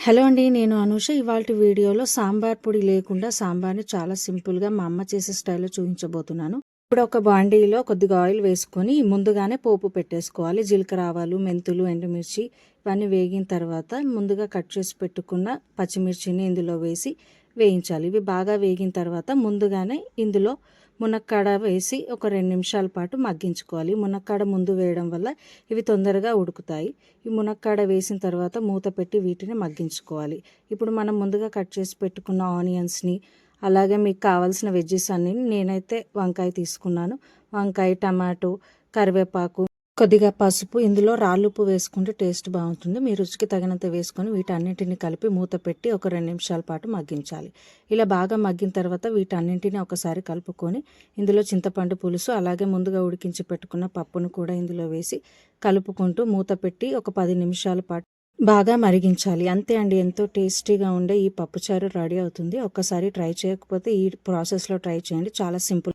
Hello అండి నేను అనూష. ఇవాళ వీడియోలో సాంబార్ పొడి లేకుండా సాంబార్ని చాలా సింపుల్గా మా అమ్మ చేసే స్టైల్లో చూపించబోతున్నాను. ఇప్పుడు ఒక బాండీలో కొద్దిగా ఆయిల్ వేసుకొని ముందుగానే పోపు పెట్టేసుకోవాలి. జీలకర్ర ఆవాలు మెంతులు ఎండుమిర్చి ఇవన్నీ వేగిన తర్వాత ముందుగా కట్ చేసి పెట్టుకున్న పచ్చిమిర్చిని ఇందులో వేసి వేయించాలి. ఇవి బాగా వేగిన తర్వాత ముందుగానే ఇందులో మునక్కాడ వేసి ఒక రెండు నిమిషాల పాటు మగ్గించుకోవాలి. మునక్కాడ ముందు వేయడం వల్ల ఇవి తొందరగా ఉడుకుతాయి. ఈ మునక్కాడ వేసిన తర్వాత మూత పెట్టి వీటిని మగ్గించుకోవాలి. ఇప్పుడు మనం ముందుగా కట్ చేసి పెట్టుకున్న ఆనియన్స్ని అలాగే మీకు కావాల్సిన వెజ్జెస్ అన్ని నేనైతే వంకాయ తీసుకున్నాను. వంకాయ టమాటో కరివేపాకు కొద్దిగా పసుపు ఇందులో రాళ్ళుప్పు వేసుకుంటే టేస్ట్ బాగుంటుంది. మీ రుచికి తగినంత వేసుకొని వీటన్నింటిని కలిపి మూత పెట్టి ఒక రెండు నిమిషాల పాటు మగ్గించాలి. ఇలా బాగా మగ్గిన తర్వాత వీటన్నింటిని ఒకసారి కలుపుకొని ఇందులో చింతపండు పులుసు అలాగే ముందుగా ఉడికించి పెట్టుకున్న పప్పును కూడా ఇందులో వేసి కలుపుకుంటూ మూత పెట్టి ఒక పది నిమిషాల పాటు బాగా మరిగించాలి. అంతే అండి ఎంతో టేస్టీగా ఉండే ఈ పప్పుచారు రెడీ అవుతుంది. ఒక్కసారి ట్రై చేయకపోతే ఈ ప్రాసెస్లో ట్రై చేయండి. చాలా సింపుల్.